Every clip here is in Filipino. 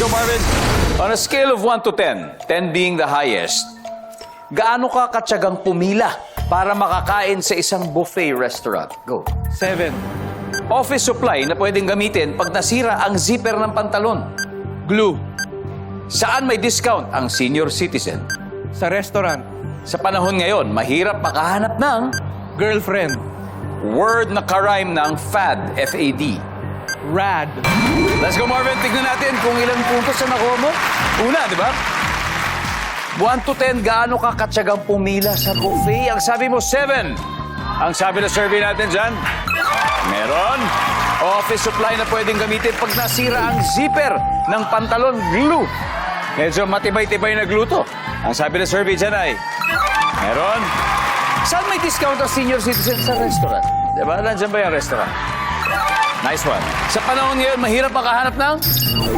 go, Marvin. On a scale of 1 to 10, 10 being the highest, gaano ka katsagang pumila para makakain sa isang buffet restaurant? Go. Seven. Office supply na pwedeng gamitin pag nasira ang zipper ng pantalon. Glue. Saan may discount ang senior citizen? Sa restaurant. Sa panahon ngayon, mahirap makahanap ng Girlfriend. word na karime ng FAD, F-A-D. Rad. Let's go, Marvin. Tignan natin kung ilang puntos na nakuha mo. Una, di ba? 1 to 10, gaano ka katsagang pumila sa buffet? Ang sabi mo, 7. Ang sabi na survey natin dyan, meron. Office supply na pwedeng gamitin pag nasira ang zipper ng pantalon, glue. Medyo matibay-tibay na glue to. Ang sabi na survey dyan ay, meron. Saan may discount ang senior citizen sa restaurant? Di ba? Nandiyan ba yung restaurant? Nice one. Sa panahon ngayon, mahirap makahanap ng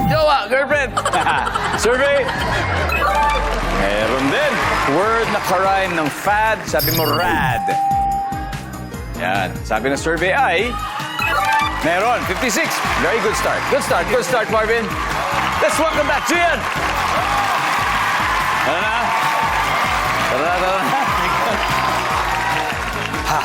jowa, girlfriend. Survey. Meron din. Word na karime ng fad, sabi mo rad. Yan. Sabi ng survey ay, meron. 56. Very good start. Good start. Good start, Marvin. Let's welcome back Gian. Tara na. Tara na, tara na. Ha.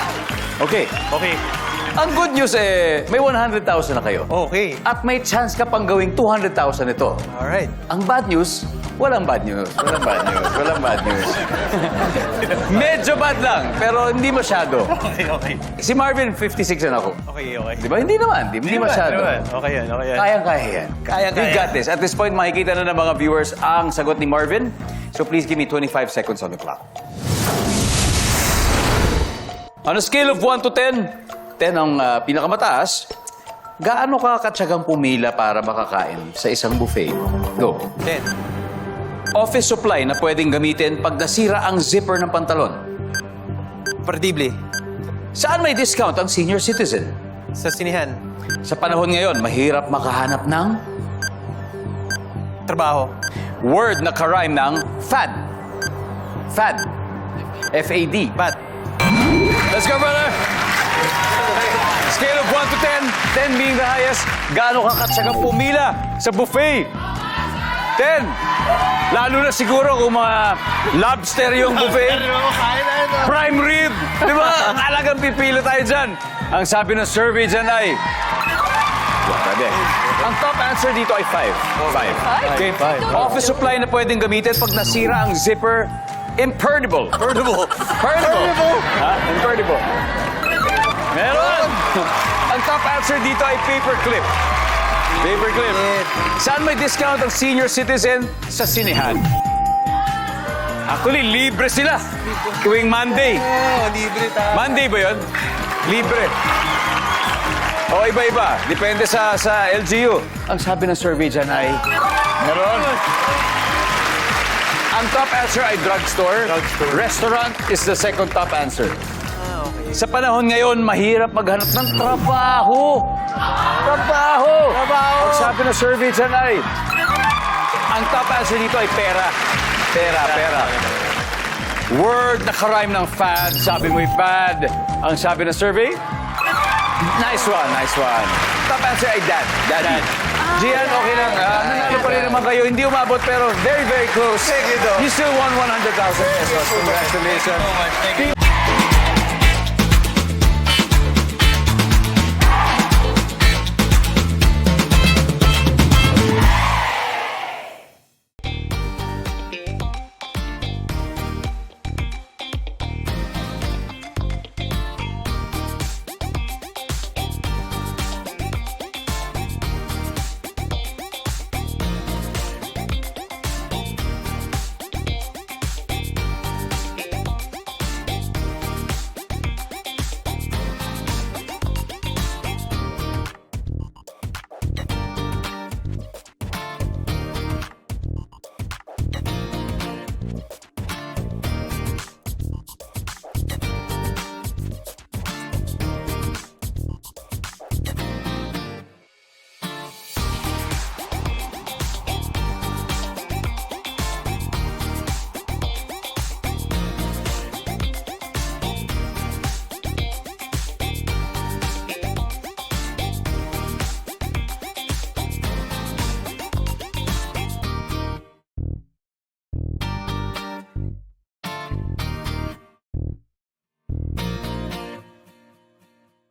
Okay. Okay. Ang good news eh, may 100,000 na kayo. Okay. At may chance ka pang gawing 200,000 ito. Alright. Ang bad news, walang bad news. Walang bad news. Walang bad news. Medyo bad lang, pero hindi masyado. Okay, okay. Si Marvin, 56 na ako. Okay, okay. Di ba? Hindi naman. Di, hindi masyado. Okay yan, okay yan. Kayang-kaya yan. Kayang-kaya. We got this. At this point, makikita na ng mga viewers ang sagot ni Marvin. So please give me 25 seconds on the clock. On a scale of 1 to 10, 10 ang ah, pinakamataas, gaano ka katsagang pumila para makakain sa isang buffet? Go. Ten. Office supply na pwedeng gamitin pag nasira ang zipper ng pantalon. Partible. Saan may discount ang senior citizen? Sa sinihan. Sa panahon ngayon, mahirap makahanap ng Trabaho. word na karime ng fad. Fad. F-A-D. Bat. Let's go, brother! Scale of 1 to 10, 10 being the highest, gaano ka katsagang pumila sa buffet? 10! Lalo na siguro kung mga lobster yung buffet. Prime rib! Di ba? Ang alagang pipila tayo dyan. Ang sabi ng survey dyan ay... Pwede. Ang top answer dito ay 5. 5. Okay. Office supply na pwedeng gamitin pag nasira ang zipper, imperdible. Portable. Imperdible. Ha? Imperdible. Ang top answer dito ay paperclip. Paperclip. Saan may discount ang senior citizen? Sa sinehan. Actually, libre sila. Tuwing Monday. Oh, libre tayo. Monday ba yun? Libre. O iba-iba. Depende sa sa LGU. Ang sabi ng survey dyan ay... Meron. Ang top answer ay drugstore. Drugstore. Restaurant is the second top answer. Ah. Sa panahon ngayon, mahirap maghanap ng trabaho. Trabaho! Trabaho! Ang sabi ng survey dyan ay... Ang top answer dito ay pera. Pera, pera. Word na karime ng fad. Sabi mo'y fad. Ang sabi ng survey? Nice one, nice one. Top answer ay dad. Daddy. Gian, okay lang. Ah, nanalo pa rin naman kayo. Hindi umabot pero very, very close. Thank you, Doc. You still won 100,000 pesos. Congratulations. Thank you.